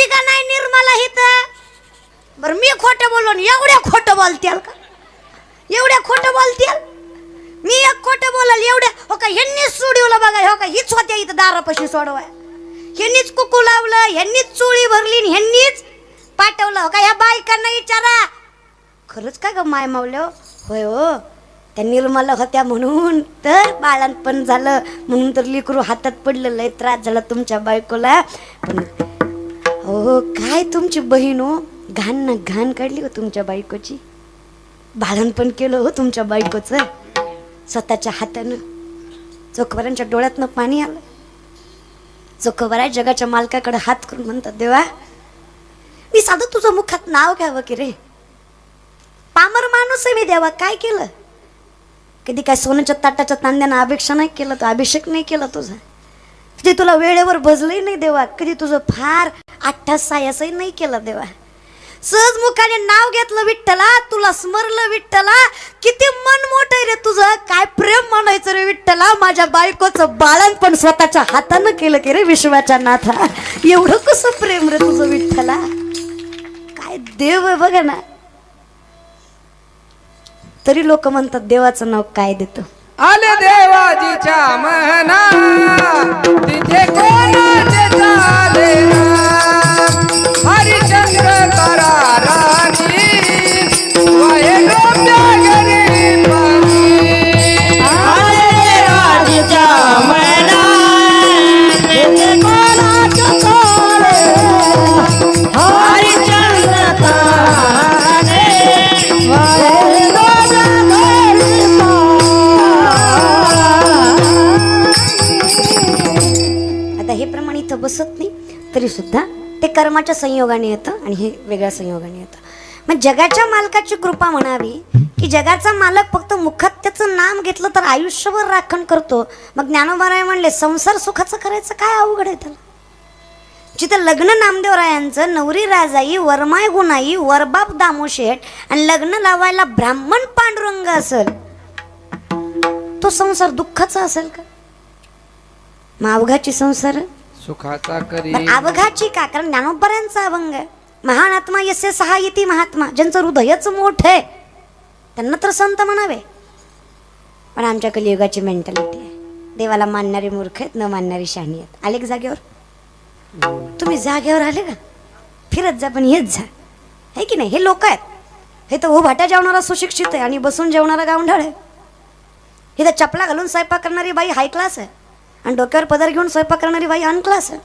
होती का नाही निर्मला हित? बर मी खोटं बोलून एवढ्या खोटं बोलत्याल का? एवढ्या खोटं बोलत्याल? मी एक खोटं बोलाल एवढ्या हो का ह्यांनीच सोडवलं बघा हो का हीच होत्या इथं दारापाशी सोडवाय. ह्यांनीच कुकू लावलं ह्यांनीच चोळी भरली ह्यांनीच पाठवलं. हो का ह्या बायकांना विचारा. खरंच काय ग माय मावल्या? होय हो त्या निर्मला होत्या म्हणून तर बाळांपण झालं. म्हणून तर लिकरू हातात पडलेलं आहे त्रास झाला तुमच्या बायकोला. पण हो काय तुमची बहीण? हो घाण ना घाण काढली हो तुमच्या बायकोची. बाळणपण केलं हो तुमच्या बायकोचं. स्वतःच्या हातानं. चोखवरांच्या डोळ्यातनं पाणी आलं. चोखवरा जगाच्या मालकाकडे हात करून म्हणतात देवा मी साधं तुझं मुखात नाव घ्यावं की रे? पामर माणूस आहे मी देवा काय केलं? कधी काय सोन्याच्या ताटाच्या तांद्यानं अपेक्षा नाही केलं तो अभिषेक नाही केला तुझा. कधी तुला वेळेवर भजलंही नाही देवा. कधी तुझं फार अठ्ठास सायासही नाही केलं देवा. सहज मुखाने नाव घेतलं विठ्ठला तुला स्मरलं विठ्ठला. किती मन मोठं आहे रे तुझं. काय प्रेम म्हणायचं रे विठ्ठला. माझ्या बायकोचं बाळण पण स्वतःच्या हातानं केलं की रे विश्वाच्या नाथा. एवढं कसं प्रेम रे तुझं विठ्ठला? काय देव आहे बघा ना. तरी लोक म्हणतात देवाचं नाव काय देतं? आले देवाजीच्या म्हणा तिथे कोणाचे चालेना हरिचंद्र वाहे गोप्या गरीबानी. आता तरीसुद्धा ते कर्माच्या संयोगाने येतं आणि हे वेगळ्या संयोगाने येतं. मग जगाच्या मालकाची कृपा म्हणावी की जगाचा मालक फक्त मुखात त्याचं नाम घेतलं तर आयुष्यभर राखण करतो. मग ज्ञानोबाराय म्हणले संसार सुखाचं करायचं काय अवघड आहे त्याला? जिथं लग्न नामदेवरायांचं नवरी राजाई वरमाय गुणाई वरबाप दामोशेठ आणि लग्न लावायला ब्राह्मण पांडुरंग असेल तो संसार दुःखाचा असेल का? मग अवघाची संसार? सुखाचा करी. अवघाची का कारण ज्ञानोबऱ्यांचा अभंग. महान आत्मा यस्य सहायती महात्मा ज्यांचं हृदयच मोठ आहे. त्यांना तर संत म्हणावे. पण आमच्या कलियुगाची मेंटॅलिटी आहे. देवाला मानणारी मूर्ख आहेत न मानणारी शहाणी आहेत. आले का जागेवर? तुम्ही जागेवर आले का? फिरत जा पण येत जा. है की नाही? हे लोक आहेत. हे तर उभाट्या जेवणारा सुशिक्षित आहे आणि बसून जेवणारा गावंढळ आहे. हे तर चपला घालून स्वयंपाक करणारी बाई हाय क्लास आहे. आणि डोक्यावर पदर घेऊन स्वयंपाक करणारी बाई अनक्लास आहे.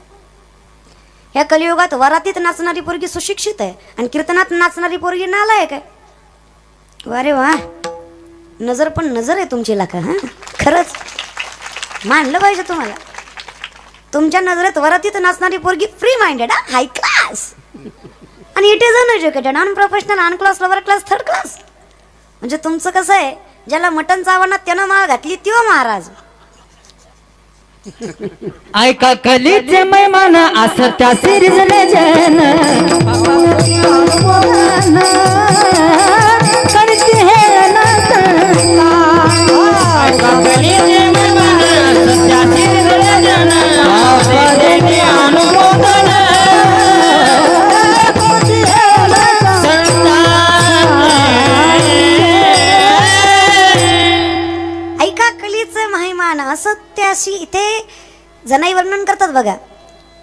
ह्या कलियुगात वरातीत नाचणारी पोरगी सुशिक्षित आहे आणि कीर्तनात नाचणारी पोरगी नालायक आहे. वारे वा नजर पण नजर आहे तुमची लाका हां? खरंच. मानलं पाहिजे तुम्हाला. तुमच्या नजरेत वरातीत नाचणारी पोरगी फ्री माइंडेड हाय क्लास आणि it is uneducated unprofessional un class lower class third class म्हणजे तुमचं कसं आहे ज्याला मटण चावणार त्यानं माळ घातली त्यो महाराज. ऐका कलीचे मैमान असं त्या सिरिजले जन करते हे ना जनाई वर्णन करतात बघा.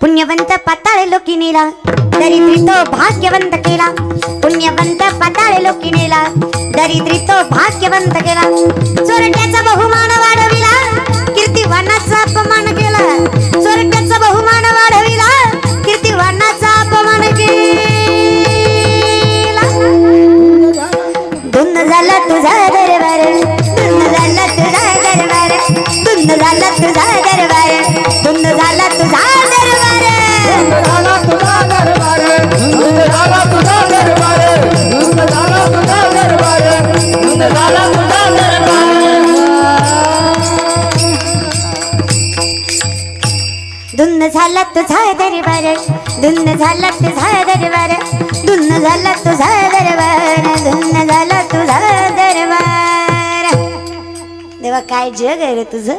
पुण्यवंत पाताळे लोकी नेला दरिद्री तो भाग्यवंत केला. पुण्यवंत पाताळे लोकी नेला दरिद्री तो भाग्यवंत केला. चोरट्याचा बहुमान वाढविला कीर्तिवानाचा अपमान केला. चोरट्याचा बहुमान वाढविला कीर्तिवानाचा अपमान केला. धुंद झाला तुझा दरबार धुंद झाला तुझा दरबार धुंद झाला तुझा दरबार. धुन्न झाला तुझा दरबार धुन्न झाला तुझा दरबार धुन्न झाला तुझा दरबार धुन्न झाला तुझा दरबार. देवा काय जग आहे रे तुझं?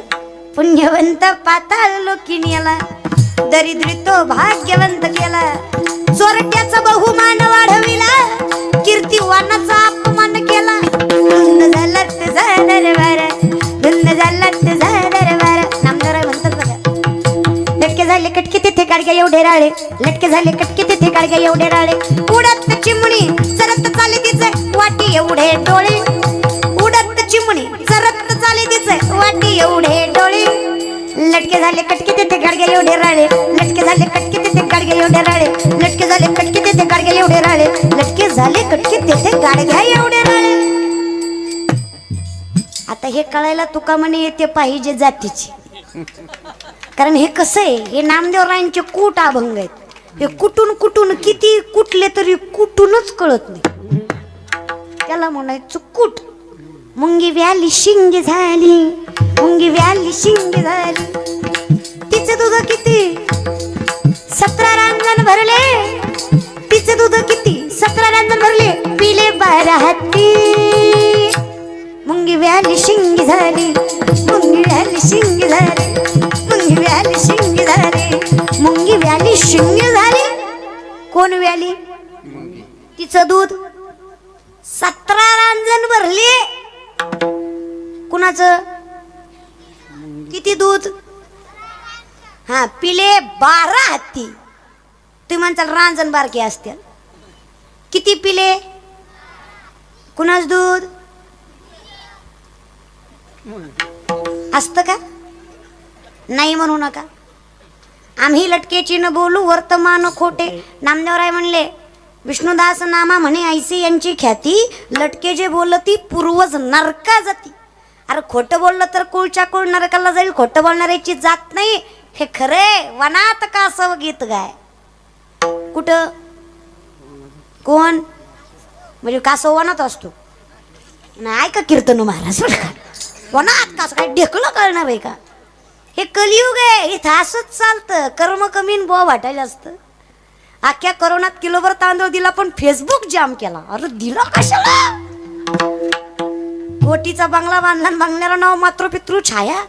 पुण्यवंत पाताळ लोकिनीला दरिद्री तो भाग्यवंत केला. चोरट्याचा बहुमान वाढविला कीर्तिवानाचा एवढे राळे. लटके झाले कटके तिथे काळगे एवढे राळे. उडत चिमणी सरत चाले तिचे वाटी एवढे डोळे. उडत चिमणी सरत चाले तिचे वाटी एवढे डोळे. लटके झाले कटके तिथे गाडगे एवढे राळे. लटके झाले कटके तिथे गाडगे एवढे राळे. लटके झाले कटके तिथे गाडगे एवढे राळे. लटके झाले कटके तिथे गाडग्या एवढे राळे. आता हे कळायला तुका म्हणे येते पाहिजे जातीची. कारण हे कसं आहे हे नामदेवरायांचे कूट अभंग आहेत. हे कुठून कुठून किती कुठले तरी कुठूनच कळत नाही. त्याला म्हणायचं कुट मुंगी व्याली शिंगी झाली मुंगी व्याली शिंगी झाली. तिचं दूध किती? सतरा रांजण भरले. तिचं दूध किती? सतरा रांजण भरले. पिले बारा हत्ती. मुंगी व्याली शिंगी झाली मुंगी व्याली शिंगी झाली. शिंगी झाली? कोण व्याली तिचं दूध सतरा रांजण भरले. कुणाचं? किती दूध? हा पिले बारा हत्ती. तुम्ही म्हणताल रांजण बारके असतील. किती पिले? कुणाच दूध? असतं का? नाही म्हणू नका. आम्ही लटकेची न बोलू वर्तमान खोटे. नामदेवराय म्हणले विष्णुदास नामा म्हणे ऐसे यांची ख्याती लटके जे बोलती पूर्वज नरका जाती. अरे खोटं बोललं तर कुळच्या कुळ नरकाला जाईल खोटं बोलणाऱ्याची जात नाही. हे खरे वनात का असं गीत गाय? कुठं? कोण? म्हणजे कासव वनात असतो? नाही ऐका कीर्तन महाराज का. वनात कास काय ढेकलं कळणार आहे का? हे कलियुग आहे इथं असंच चालतं. कर्म कमी बो बुवा वाटायला असतं. अख्ख्या करोनात किलोभर तांदूळ दिला पण फेसबुक जाम केला. अरे दिला कशाला? कोटीचा बंगला बांधला आणि बंगल्याला नाव मात्र पितृ छाया.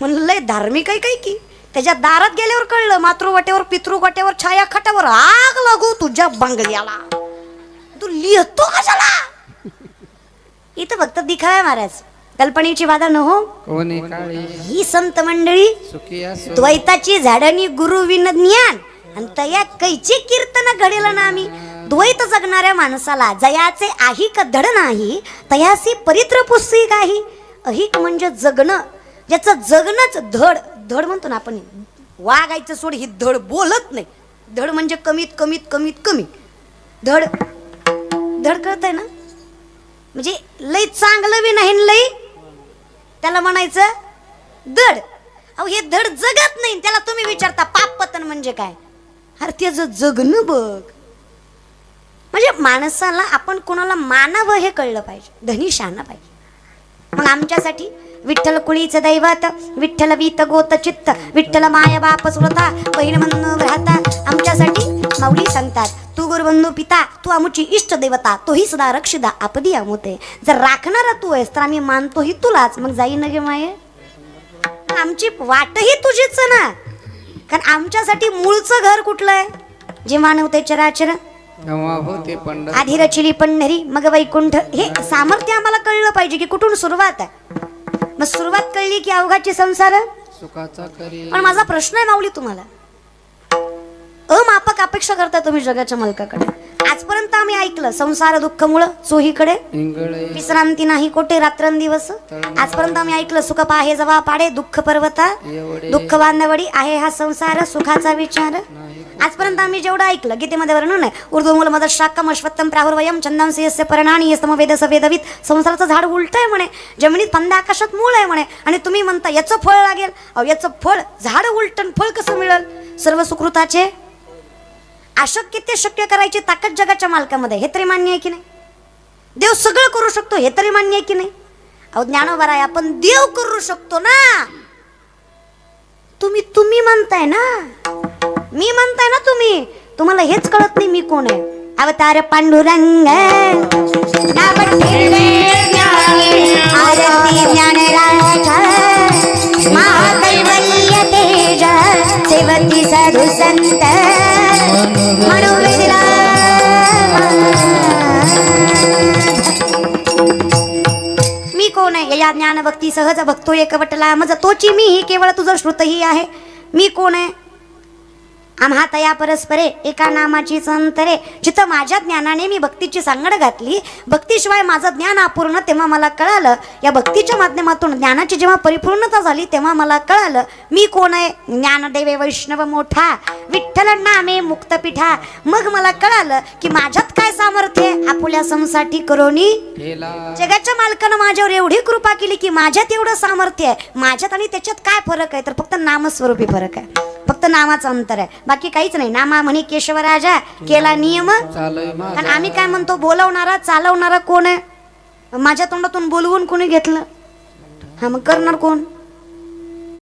म्हणलं लय धार्मिक आहे काही की? त्याच्या दारात गेल्यावर कळलं मातृ वाटेवर पितृ वाटेवर छाया खटावर आग लागू तुझ्या बंगल्याला. तू लिहितो कशाला? इथं फक्त दिखाव्या महाराज. कल्पनेची वादा न हो? ही संत मंडळी द्वैताची झाडणी गुरु विन ज्ञान आणि तया कैची कीर्तन घडेल ना आम्ही. द्वैत जगणाऱ्या माणसाला जयाचे आहिक धड नाही तयासी परित्र पुस्तिक आहे अहिक म्हणजे जगणं ज्याचं जगणंच धड धड म्हणतो ना आपण वागायचं सोड ही धड बोलत नाही. धड म्हणजे कमीत कमीत कमीत कमी. धड धड कळतंय ना? म्हणजे लय चांगलं बी नाही लय त्याला म्हणायचं धड. अहो हे धड जगत नाही त्याला तुम्ही विचारता पाप पतन म्हणजे काय? अरे त्याचं जगणं बघ. म्हणजे माणसाला आपण कोणाला मानावं हे कळलं पाहिजे धनी शहाणा पाहिजे. मग आमच्यासाठी विठ्ठल कुळीचं दैवत विठ्ठल वीत गोत चित्त विठ्ठल माया बाप सुरता बहीण म्हणून राहता आमच्यासाठी माऊली सांगतात तू गुरुबंधू पिता तू आमची इष्ट देवता तोही सदा रक्षिदा आपदी आमोते. जर राखणारा तू आहेस तर आम्ही मानतोही तुलाच. मग जाई न गे माये. आमची वाटही तुझीच ना. कारण आमच्यासाठी मूळचं घर कुठलं आहे? जे मानवते चराचर. आधी रचिली पंढरी मग वैकुंठ. हे सामर्थ्य आम्हाला कळलं पाहिजे की कुठून सुरुवात आहे. मग सुरुवात कळली की अवघाची संसार. पण माझा प्रश्न आहे माऊली तुम्हाला. अमापक अपेक्षा करताय तुम्ही जगाच्या मालकाकडे. आजपर्यंत आम्ही ऐकलं संसार दुःख मुळ चोहीकडे विश्रांती नाही कोठे रात्रंदिवस आजपर्यंत आम्ही ऐकलं सुख पाहे जवा पाडे दुःख पर्वता. दुःख बांधवडी आहे हा संसार सुखाचा विचार. आजपर्यंत आम्ही जेवढं ऐकलं गीतेमध्ये वर्णन आहे उर्दू मूल मदत शाक्कम अश्वत्थम प्राहुर्वयम चंदन यस्य परणाणी समवेद सवेदवित संसाराचं झाड उलट आहे म्हणे जमिनीत पंधरा आकाशात मूळ आहे म्हणे. आणि तुम्ही म्हणता याचं फळ लागेल. अहो याचं फळ झाड उलटन फळ कसं मिळेल? सर्व सुकृताचे अशक्य ते शक्य करायची ताकद जगाच्या मालकामध्ये हे तरी मान्य आहे की नाही? देव सगळं करू शकतो हे तरी मान्य आहे की नाही? अहो ज्ञानोबा आहे आपण देव करू शकतो ना? तुम्ही तुम्ही म्हणताय ना? मी म्हणताय ना तुम्ही? तुम्हाला हेच कळत नाही मी कोण आहे. अवतार पांडुरंग आरती ज्ञानराजा भक्ती सहज भक्तो एकवटला. मज तोची मी ही केवळ तुझं श्रुतही आहे. मी कोण आहे? आम्हा तया परस्परे एका नामाची संतरे. जिथं माझ्या ज्ञानाने मी भक्तीची सांगड घातली भक्तीशिवाय माझं ज्ञान अपूर्ण तेव्हा मला कळालं. या भक्तीच्या माध्यमातून ज्ञानाची जेव्हा परिपूर्णता झाली तेव्हा मला कळालं मी कोण आहे? ज्ञानदेवे वैष्णव मोठा विठ्ठल नामे मुक्तपीठा. मग मला कळालं की माझ्यात काय सामर्थ्य आहे? आपुल्या समसाठी करोनी. जगाच्या मालकानं माझ्यावर एवढी कृपा केली की माझ्यात एवढं सामर्थ्य आहे. माझ्यात आणि त्याच्यात काय फरक आहे? तर फक्त नामस्वरूपी फरक आहे. फक्त नामाचं अंतर आहे. बाकी काहीच नाही. नामा म्हणे केशवराजा केला नियम. कारण आम्ही काय म्हणतो बोलवणारा चालवणारा कोण आहे? माझ्या तोंडातून बोलवून कोणी घेतलं? हा मग करणार कोण?